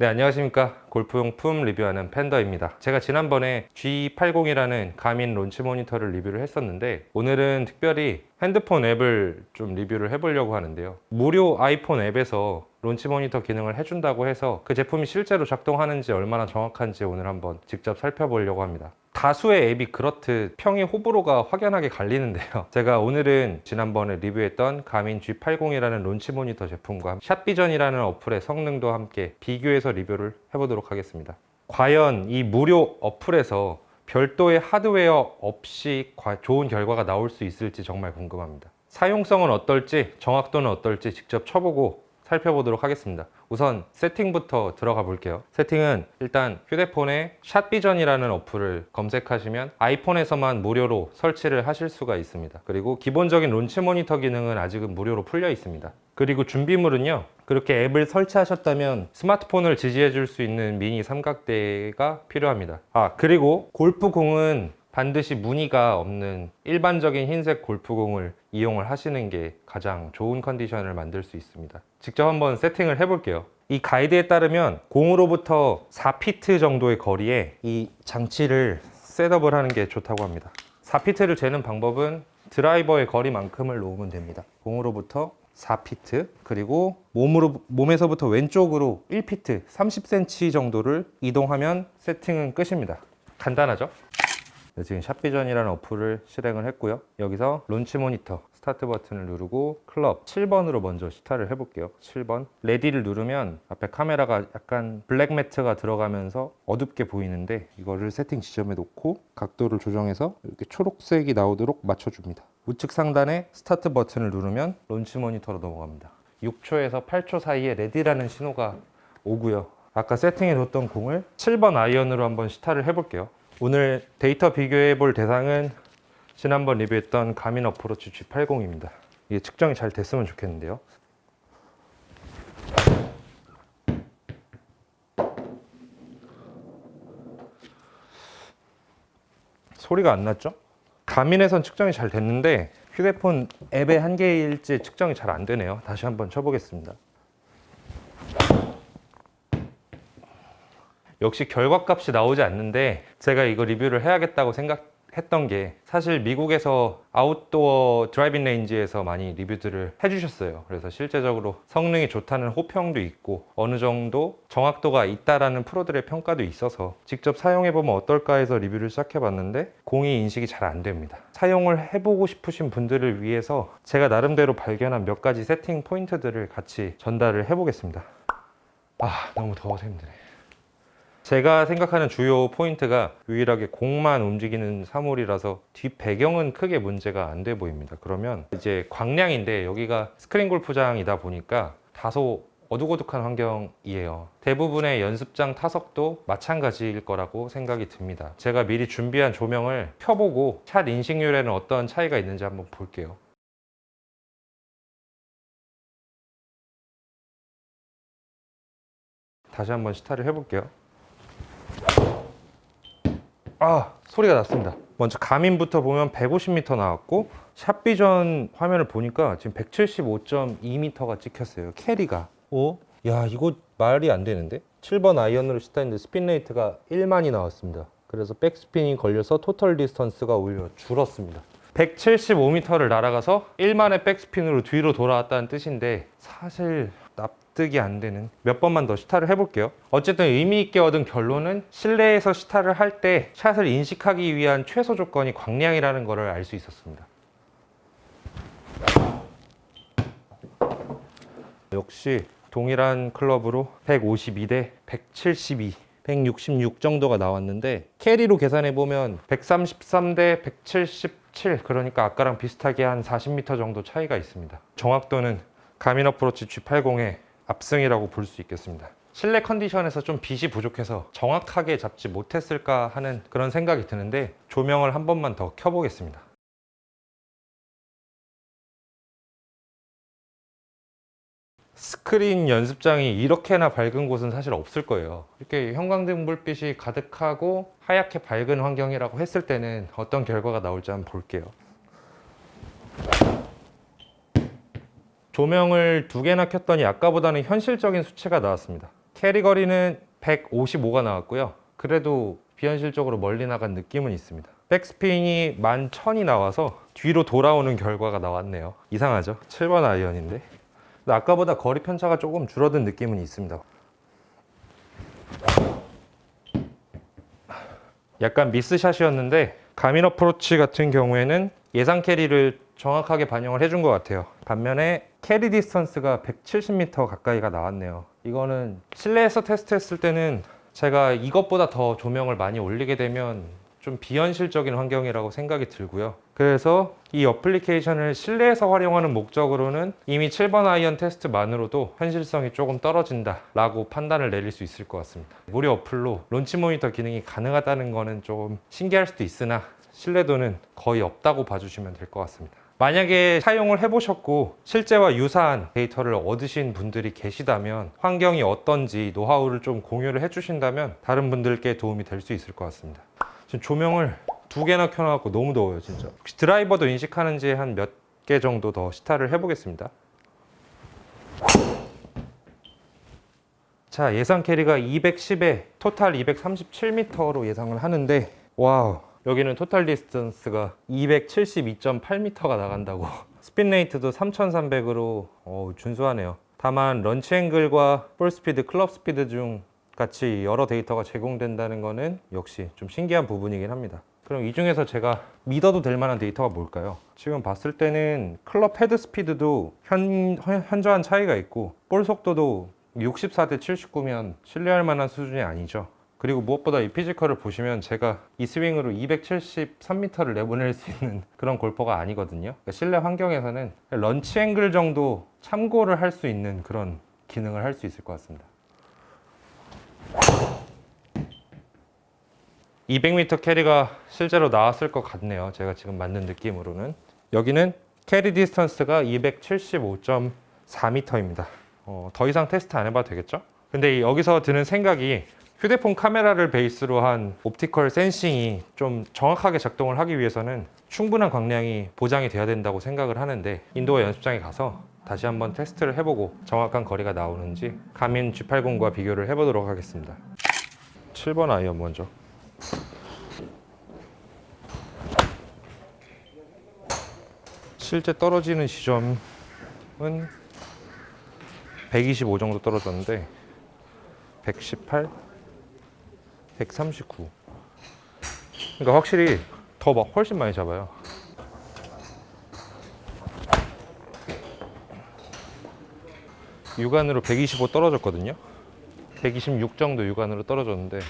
네, 안녕하십니까. 골프용품 리뷰하는 팬더입니다. 제가 지난번에 G80이라는 가민 론치 모니터를 리뷰를 했었는데, 오늘은 특별히 핸드폰 앱을 좀 리뷰를 해보려고 하는데요. 무료 아이폰 앱에서 론치 모니터 기능을 해준다고 해서 그 제품이 실제로 작동하는지 얼마나 정확한지 오늘 한번 직접 살펴보려고 합니다. 다수의 앱이 그렇듯 평이 호불호가 확연하게 갈리는데요. 제가 오늘은 지난번에 리뷰했던 가민 G80이라는 론치 모니터 제품과 샷비전이라는 어플의 성능도 함께 비교해서 리뷰를 해보도록 하겠습니다. 과연 이 무료 어플에서 별도의 하드웨어 없이 과- 좋은 결과가 나올 수 있을지 정말 궁금합니다. 사용성은 어떨지, 정확도는 어떨지 직접 쳐보고 살펴보도록 하겠습니다. 우선 세팅부터 들어가 볼게요. 세팅은 일단 휴대폰에 샷비전이라는 어플을 검색하시면 아이폰에서만 무료로 설치를 하실 수가 있습니다. 그리고 기본적인 론치 모니터 기능은 아직은 무료로 풀려 있습니다. 그리고 준비물은요. 그렇게 앱을 설치하셨다면 스마트폰을 지지해 줄 수 있는 미니 삼각대가 필요합니다. 아, 그리고 골프공은 반드시 무늬가 없는 일반적인 흰색 골프공을 이용을 하시는 게 가장 좋은 컨디션을 만들 수 있습니다. 직접 한번 세팅을 해볼게요. 이 가이드에 따르면 공으로부터 4피트 정도의 거리에 이 장치를 셋업을 하는 게 좋다고 합니다. 4피트를 재는 방법은 드라이버의 거리만큼을 놓으면 됩니다. 공으로부터 4피트 그리고 몸으로 몸에서부터 왼쪽으로 1피트 30cm 정도를 이동하면 세팅은 끝입니다. 간단하죠? 네, 지금 샷비전이라는 어플을 실행을 했고요. 여기서 론치 모니터 스타트 버튼을 누르고 클럽 7번으로 먼저 시타를 해볼게요. 7번 레디를 누르면 앞에 카메라가 약간 블랙 매트가 들어가면서 어둡게 보이는데 이거를 세팅 지점에 놓고 각도를 조정해서 이렇게 초록색이 나오도록 맞춰줍니다. 우측 상단에 스타트 버튼을 누르면 론치 모니터로 넘어갑니다. 6초에서 8초 사이에 레디라는 신호가 오고요. 아까 세팅해 뒀던 공을 7번 아이언으로 한번 시타를 해볼게요. 오늘 데이터 비교해 볼 대상은 지난번 리뷰했던 가민 어프로치 G80입니다. 이게 측정이 잘 됐으면 좋겠는데요. 소리가 안 났죠? 가민에선 측정이 잘 됐는데 휴대폰 앱의 한계일지 측정이 잘 안 되네요. 다시 한번 쳐보겠습니다. 역시 결과값이 나오지 않는데 제가 이거 리뷰를 해야겠다고 생각했던 게 사실 미국에서 아웃도어 드라이빙 레인지에서 많이 리뷰들을 해주셨어요. 그래서 실제적으로 성능이 좋다는 호평도 있고 어느 정도 정확도가 있다라는 프로들의 평가도 있어서 직접 사용해보면 어떨까 해서 리뷰를 시작해봤는데 공이 인식이 잘 안 됩니다. 사용을 해보고 싶으신 분들을 위해서 제가 나름대로 발견한 몇 가지 세팅 포인트들을 같이 전달을 해보겠습니다. 아 너무 더워서 힘드네. 제가 생각하는 주요 포인트가 유일하게 공만 움직이는 사물이라서 뒷 배경은 크게 문제가 안 돼 보입니다. 그러면 이제 광량인데 여기가 스크린 골프장이다 보니까 다소 어둑어둑한 환경이에요. 대부분의 연습장 타석도 마찬가지일 거라고 생각이 듭니다. 제가 미리 준비한 조명을 켜보고 샷 인식률에는 어떤 차이가 있는지 한번 볼게요. 다시 한번 시타를 해볼게요. 아 소리가 났습니다. 먼저 가민부터 보면 150m 나왔고 샷비전 화면을 보니까 지금 175.2m가 찍혔어요 캐리가. 오? 야 이거 말이 안 되는데? 7번 아이언으로 시타했는데 스핀 레이트가 1만이 나왔습니다. 그래서 백스핀이 걸려서 토털 디스턴스가 오히려 줄었습니다. 175m를 날아가서 1만의 백스핀으로 뒤로 돌아왔다는 뜻인데 사실 납득이 안 되는 몇 번만 더 시타를 해볼게요. 어쨌든 의미 있게 얻은 결론은 실내에서 시타를 할 때 샷을 인식하기 위한 최소 조건이 광량이라는 것을 알 수 있었습니다. 역시 동일한 클럽으로 152대 172, 166 정도가 나왔는데 캐리로 계산해 보면 133대 177 그러니까 아까랑 비슷하게 한 40m 정도 차이가 있습니다. 정확도는 가민 어프로치 G80의 압승이라고 볼 수 있겠습니다. 실내 컨디션에서 좀 빛이 부족해서 정확하게 잡지 못했을까 하는 그런 생각이 드는데 조명을 한 번만 더 켜보겠습니다. 스크린 연습장이 이렇게나 밝은 곳은 사실 없을 거예요. 이렇게 형광등 불빛이 가득하고 하얗게 밝은 환경이라고 했을 때는 어떤 결과가 나올지 한번 볼게요. 조명을 두 개나 켰더니 아까보다는 현실적인 수치가 나왔습니다. 캐리 거리는 155가 나왔고요. 그래도 비현실적으로 멀리 나간 느낌은 있습니다. 백스핀이 11,000이 나와서 뒤로 돌아오는 결과가 나왔네요. 이상하죠? 7번 아이언인데. 아까보다 거리 편차가 조금 줄어든 느낌은 있습니다. 약간 미스샷이었는데 가민 어프로치 같은 경우에는 예상 캐리를 정확하게 반영을 해준 것 같아요. 반면에 캐리 디스턴스가 170m 가까이가 나왔네요. 이거는 실내에서 테스트했을 때는 제가 이것보다 더 조명을 많이 올리게 되면 좀 비현실적인 환경이라고 생각이 들고요. 그래서 이 어플리케이션을 실내에서 활용하는 목적으로는 이미 7번 아이언 테스트만으로도 현실성이 조금 떨어진다 라고 판단을 내릴 수 있을 것 같습니다. 무료 어플로 론치 모니터 기능이 가능하다는 거는 조금 신기할 수도 있으나 신뢰도는 거의 없다고 봐주시면 될 것 같습니다. 만약에 사용을 해보셨고 실제와 유사한 데이터를 얻으신 분들이 계시다면 환경이 어떤지 노하우를 좀 공유를 해주신다면 다른 분들께 도움이 될 수 있을 것 같습니다. 지금 조명을 두 개나 켜놔갖고 너무 더워요 진짜. 혹시 드라이버도 인식하는지 한 몇 개 정도 더 시타를 해보겠습니다. 자 예상 캐리가 210에 토탈 237m로 예상을 하는데 와우 여기는 토탈 디스턴스가 272.8m가 나간다고 스핀 레이트도 3300으로 어, 준수하네요 다만 런치 앵글과 볼 스피드, 클럽 스피드 중 같이 여러 데이터가 제공된다는 거는 역시 좀 신기한 부분이긴 합니다 그럼 이 중에서 제가 믿어도 될 만한 데이터가 뭘까요? 지금 봤을 때는 클럽 헤드 스피드도 현, 현- 현저한 차이가 있고 볼 속도도 64대 79면 신뢰할 만한 수준이 아니죠. 그리고 무엇보다 이 피지컬을 보시면 제가 이 스윙으로 273m를 내보낼 수 있는 그런 골퍼가 아니거든요. 그러니까 실내 환경에서는 런치 앵글 정도 참고를 할 수 있는 그런 기능을 할 수 있을 것 같습니다. 200m 캐리가 실제로 나왔을 것 같네요. 제가 지금 맞는 느낌으로는. 여기는 캐리 디스턴스가 275.4m입니다. 어, 더 이상 테스트 안 해봐도 되겠죠? 근데 이- 여기서 드는 생각이 휴대폰 카메라를 베이스로 한 옵티컬 센싱이 좀 정확하게 작동을 하기 위해서는 충분한 광량이 보장이 돼야 된다고 생각을 하는데 인도어 연습장에 가서 다시 한번 테스트를 해보고 정확한 거리가 나오는지 가민 G80과 비교를 해보도록 하겠습니다. 7번 아이언 먼저. 실제 떨어지는 지점은 125 정도 떨어졌는데 118, 139. 그러니까 확실히 더 막 훨씬 많이 잡아요. 육안으로 125 떨어졌거든요. 126 정도 육안으로 떨어졌는데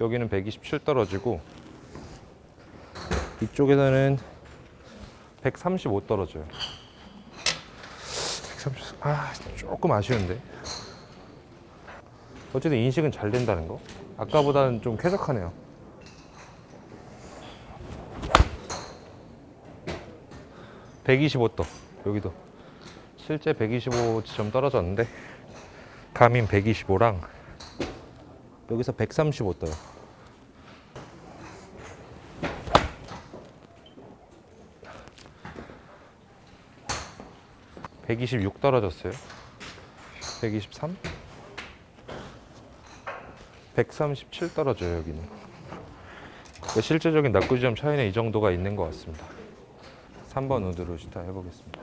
여기는 127 떨어지고 이쪽에서는 135 떨어져요. 130. 아 조금 아쉬운데. 어쨌든 인식은 잘 된다는 거. 아까보다는 좀 쾌적하네요. (125) 떠 여기도 실제 125 지점 떨어졌는데 가민 125랑 여기서 135 떠요. 126 떨어졌어요. 123? 137 떨어져요, 여기는. 그러니까 실제적인 낙구 지점 차이는 이 정도가 있는 것 같습니다. 3번 우드 로 시타 해보겠습니다.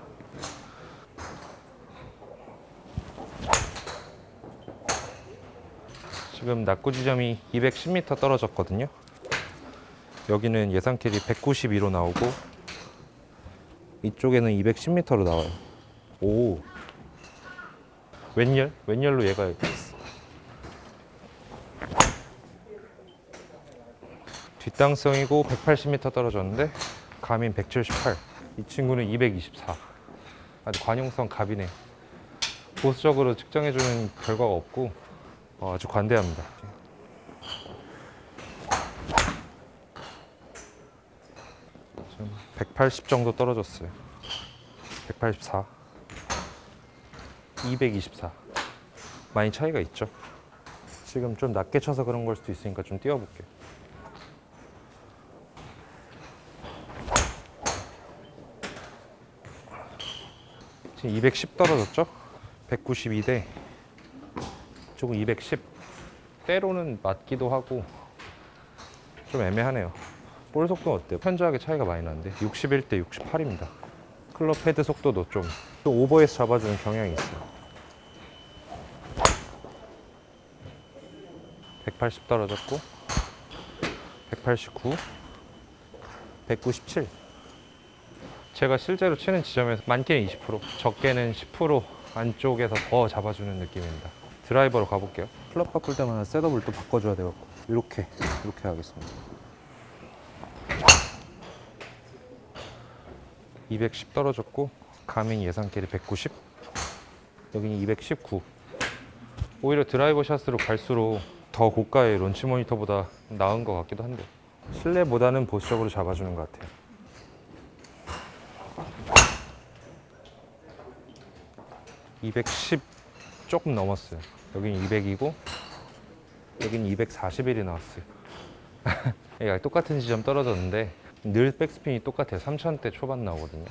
지금 낙구 지점이 210m 떨어졌거든요. 여기는 예상 캐리 192로 나오고 이쪽에는 210m로 나와요. 오. 웬열? 웬열로 얘가 있어. 뒷땅성이고 180m 떨어졌는데 가민 178. 이 친구는 224. 아주 관용성 갑이네. 보수적으로 측정해주는 결과가 없고 어, 아주 관대합니다. 지금 180 정도 떨어졌어요. 184. 224. 많이 차이가 있죠. 지금 좀 낮게 쳐서 그런 걸 수도 있으니까 좀 띄워볼게요. 지금 210 떨어졌죠? 192대 이쪽은 210 때로는 맞기도 하고 좀 애매하네요 볼 속도 어때요? 현저하게 차이가 많이 나는데 61대 68입니다 클럽 헤드 속도도 좀또 오버에서 잡아주는 경향이 있어요 180 떨어졌고 189 197 제가 실제로 치는 지점에서 많게는 20% 적게는 10% 안쪽에서 더 잡아주는 느낌입니다. 드라이버로 가볼게요. 클럽 바꿀 때마다 셋업을 또 바꿔줘야 돼갖고 이렇게 이렇게 하겠습니다. 210 떨어졌고 가밍 예상길이 190 여기는 219 오히려 드라이버 샷으로 갈수록 더 고가의 론치 모니터보다 나은 것 같기도 한데 실내보다는 보수적으로 잡아주는 것 같아요 210 조금 넘었어요. 여긴 200이고 여긴 241이 나왔어요. 똑같은 지점 떨어졌는데 늘 백스핀이 똑같아요 3000대 초반 나오거든요.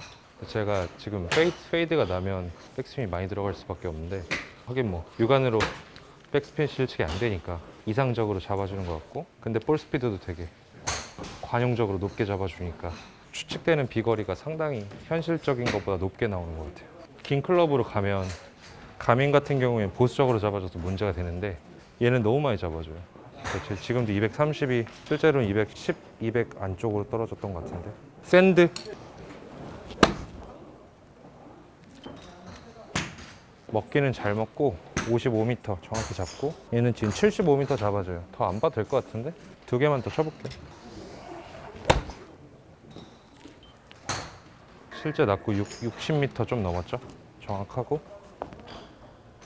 제가 지금 페이드, 페이드가 나면 백스핀이 많이 들어갈 수밖에 없는데 하긴 뭐 육안으로 백스핀 실측이 안 되니까 이상적으로 잡아주는 것 같고 근데 볼 스피드도 되게 관용적으로 높게 잡아주니까 추측되는 비거리가 상당히 현실적인 것보다 높게 나오는 것 같아요 긴 클럽으로 가면 가민 같은 경우엔 보수적으로 잡아줘도 문제가 되는데 얘는 너무 많이 잡아줘요. 그렇지. 지금도 230이 실제로는 210, 200 안쪽으로 떨어졌던 것 같은데. 샌드. 먹기는 잘 먹고 55m 정확히 잡고 얘는 지금 75m 잡아줘요. 더 안 봐도 될 것 같은데? 두 개만 더 쳐볼게요 실제 낮고 6, 60m 좀 넘었죠 정확하고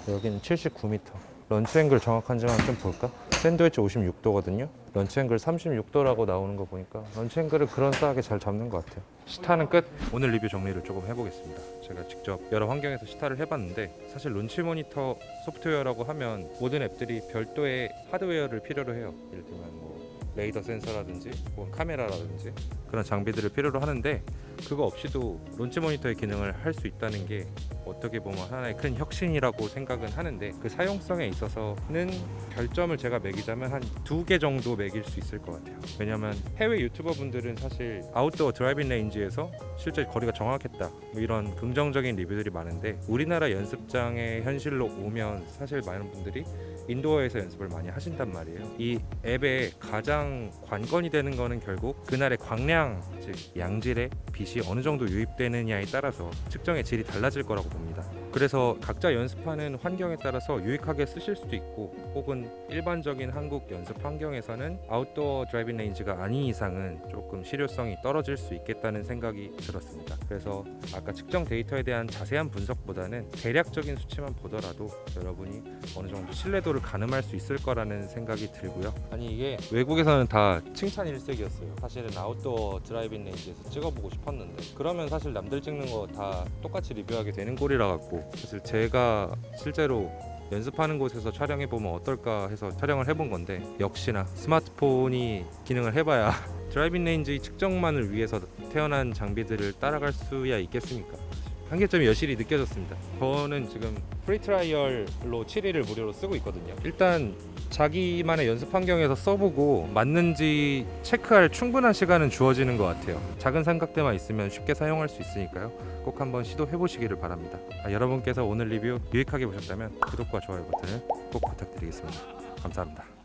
여기는 79m 런치 앵글 정확한지만 좀 볼까? 샌드위치 56도거든요. 런치 앵글 36도라고 나오는 거 보니까 런치 앵글을 그런싸하게 잘 잡는 것 같아요. 시타는 끝. 오늘 리뷰 정리를 조금 해보겠습니다. 제가 직접 여러 환경에서 시타를 해봤는데 사실 론치 모니터 소프트웨어라고 하면 모든 앱들이 별도의 하드웨어를 필요로 해요. 예를 들면 뭐 레이더 센서라든지 혹은 카메라라든지 그런 장비들을 필요로 하는데 그거 없이도 론치 모니터의 기능을 할 수 있다는 게 어떻게 보면 하나의 큰 혁신이라고 생각은 하는데 그 사용성에 있어서는 별점을 제가 매기자면 한 두 개 정도 매길 수 있을 것 같아요. 왜냐면 해외 유튜버 분들은 사실 아웃도어 드라이빙 레인지에서 실제 거리가 정확했다 뭐 이런 긍정적인 리뷰들이 많은데 우리나라 연습장의 현실로 오면 사실 많은 분들이 인도어에서 연습을 많이 하신단 말이에요. 이 앱의 가장 관건이 되는 거는 결국 그날의 광량, 즉 양질의 빛이 어느 정도 유입되느냐에 따라서 측정의 질이 달라질 거라고 봅니다. 그래서 각자 연습하는 환경에 따라서 유익하게 쓰실 수도 있고 혹은 일반적인 한국 연습 환경에서는 아웃도어 드라이빙 레인지가 아닌 이상은 조금 실효성이 떨어질 수 있겠다는 생각이 들었습니다. 그래서 아까 측정 데이터에 대한 자세한 분석보다는 대략적인 수치만 보더라도 여러분이 어느 정도 신뢰도를 가늠할 수 있을 거라는 생각이 들고요. 아니 이게 외국에서는 다 칭찬 일색이었어요. 사실은 아웃도어 드라이빙 레인지에서 찍어보고 싶었는데 그러면 사실 남들 찍는 거 다 똑같이 리뷰하게 되는 꼴이라 갖고 사실 제가 실제로 연습하는 곳에서 촬영해 보면 어떨까 해서 촬영을 해본 건데 역시나 스마트폰이 기능을 해봐야 드라이빙 레인지 측정만을 위해서 태어난 장비들을 따라갈 수야 있겠습니까? 한계점이 여실히 느껴졌습니다. 저는 지금 프리 트라이얼로 7일을 무료로 쓰고 있거든요. 일단 자기만의 연습 환경에서 써보고 맞는지 체크할 충분한 시간은 주어지는 것 같아요. 작은 삼각대만 있으면 쉽게 사용할 수 있으니까요. 꼭 한번 시도해 보시기를 바랍니다. 아, 여러분께서 오늘 리뷰 유익하게 보셨다면 구독과 좋아요 버튼을 꼭 부탁드리겠습니다. 감사합니다.